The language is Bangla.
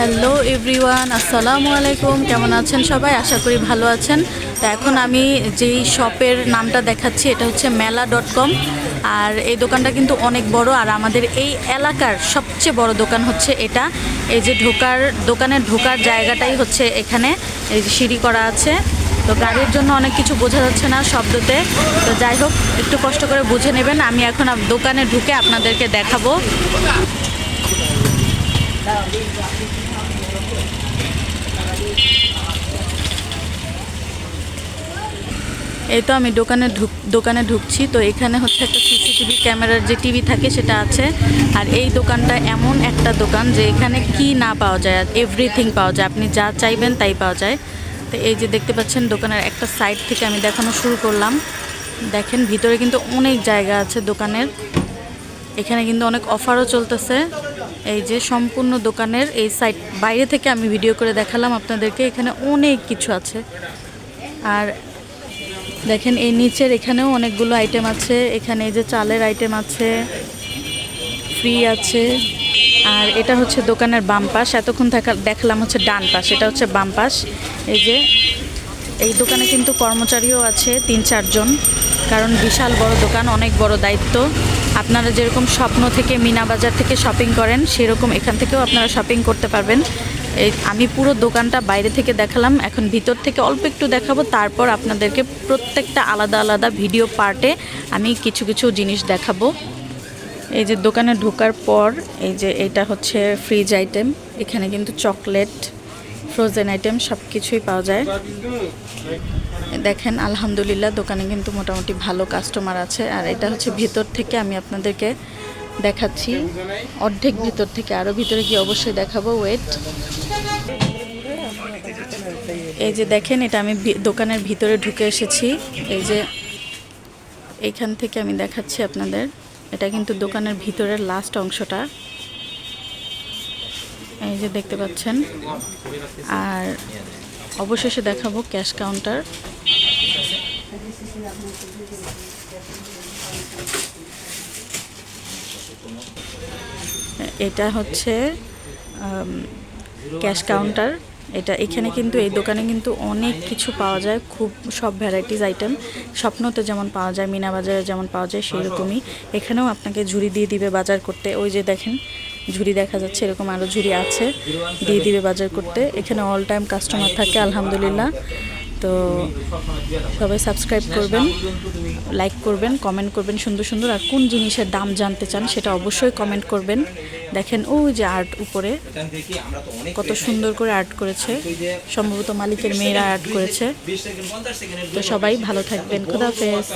হ্যালো এভরিওয়ান, আসসালামু আলাইকুম। কেমন আছেন সবাই? আশা করি ভালো আছেন। তো এখন আমি যেই শপের নামটা দেখাচ্ছি, এটা হচ্ছে মেলা ডট কম। আর এই দোকানটা কিন্তু অনেক বড়, আর আমাদের এই এলাকার সবচেয়ে বড় দোকান হচ্ছে এটা। এই যে ঢোকার দোকানের ঢোকার জায়গাটাই হচ্ছে এখানে। এই যে সিঁড়ি করা আছে। তো গাড়ির জন্য অনেক কিছু বোঝা যাচ্ছে না শব্দতে। তো যাই হোক, একটু কষ্ট করে বুঝে নেবেন। আমি এখন দোকানে ঢুকে আপনাদেরকে দেখাবো। এই তো আমি দোকানে ঢুক দোকানে ঢুকছি, তো এখানে হচ্ছে একটা সিসিটিভি ক্যামেরার যে টিভি থাকে সেটা আছে। আর এই দোকানটা এমন একটা দোকান যে এখানে কি না পাওয়া যায় এভরিথিং পাওয়া যায়। আপনি যা চাইবেন তাই পাওয়া যায়। তো এই যে দেখতে পাচ্ছেন দোকানের একটা সাইড থেকে আমি দেখানো শুরু করলাম। দেখেন ভিতরে কিন্তু অনেক জায়গা আছে দোকানের। এখানে কিন্তু অনেক অফারও চলতেছে। এই যে সম্পূর্ণ দোকানের এই সাইড বাইরে থেকে আমি ভিডিও করে দেখালাম আপনাদেরকে। এখানে অনেক কিছু আছে। আর দেখেন, এই নিচের এখানেও অনেকগুলো আইটেম আছে। এখানে এই যে চালের আইটেম আছে ফ্রি আছে। আর এটা হচ্ছে দোকানের বাম পাশ। এতক্ষণ দেখা দেখলাম হচ্ছে ডান পাশ। এটা হচ্ছে বাম পাশ। এই যে, এই দোকানে কিন্তু কর্মচারীও আছে, তিন চারজন। কারণ বিশাল বড় দোকান, অনেক বড় দায়িত্ব। আপনারা যেরকম স্বপ্ন থেকে মিনা বাজার থেকে শপিং করেন, সেরকম এখান থেকেও আপনারা শপিং করতে পারবেন। এই আমি পুরো দোকানটা বাইরে থেকে দেখালাম। এখন ভিতর থেকে অল্প একটু দেখাবো, তারপর আপনাদেরকে প্রত্যেকটা আলাদা আলাদা ভিডিও পার্টে আমি কিছু কিছু জিনিস দেখাবো। এই যে দোকানে ঢোকার পর, এই যে এটা হচ্ছে ফ্রিজ আইটেম এখানে কিন্তু চকলেট ফ্রোজেন আইটেম সব কিছুই পাওয়া যায়। দেখেন, আলহামদুলিল্লাহ, দোকানে কিন্তু মোটামুটি ভালো কাস্টমার আছে। আর এটা হচ্ছে ভিতর থেকে আমি আপনাদেরকে দেখাচ্ছি। অর্ধেক ভিতর থেকে আরও ভিতরে গিয়ে অবশ্যই দেখাবো। ওয়েট এই যে দেখেন, এটা আমি দোকানের ভিতরে ঢুকে এসেছি। এই যে এইখান থেকে আমি দেখাচ্ছি আপনাদের। এটা কিন্তু দোকানের ভিতরের লাস্ট অংশটা। এই যে দেখতে পাচ্ছেন। আর অবশেষে দেখাবো ক্যাশ কাউন্টার এটা হচ্ছে ক্যাশ কাউন্টার এটা এখানে কিন্তু, এই দোকানে কিন্তু অনেক কিছু পাওয়া যায়, খুব সব ভ্যারাইটিস আইটেম স্বপ্নতে যেমন পাওয়া যায়, মিনা বাজারে যেমন পাওয়া যায় সেই রকমই এখানেও আপনাকে ঝুড়ি দিয়ে দিবে বাজার করতে। ওই যে দেখেন, ঝুড়ি দেখা যাচ্ছে, এরকম আরও ঝুড়ি আছে, দিয়ে দিবে বাজার করতে। এখানে অল টাইম কাস্টমার থাকে, আলহামদুলিল্লাহ। তো সবাই সাবস্ক্রাইব করবেন লাইক করবেন কমেন্ট করবেন সুন্দর সুন্দর। আর কোন জিনিসের দাম জানতে চান সেটা অবশ্যই কমেন্ট করবেন। দেখেন ও যে আর্ট উপরে কত সুন্দর করে আর্ট করেছে। সম্ভবত মালিকের মেয়েরা আর্ট করেছে। তো সবাই ভালো থাকবেন। খুদাফেজ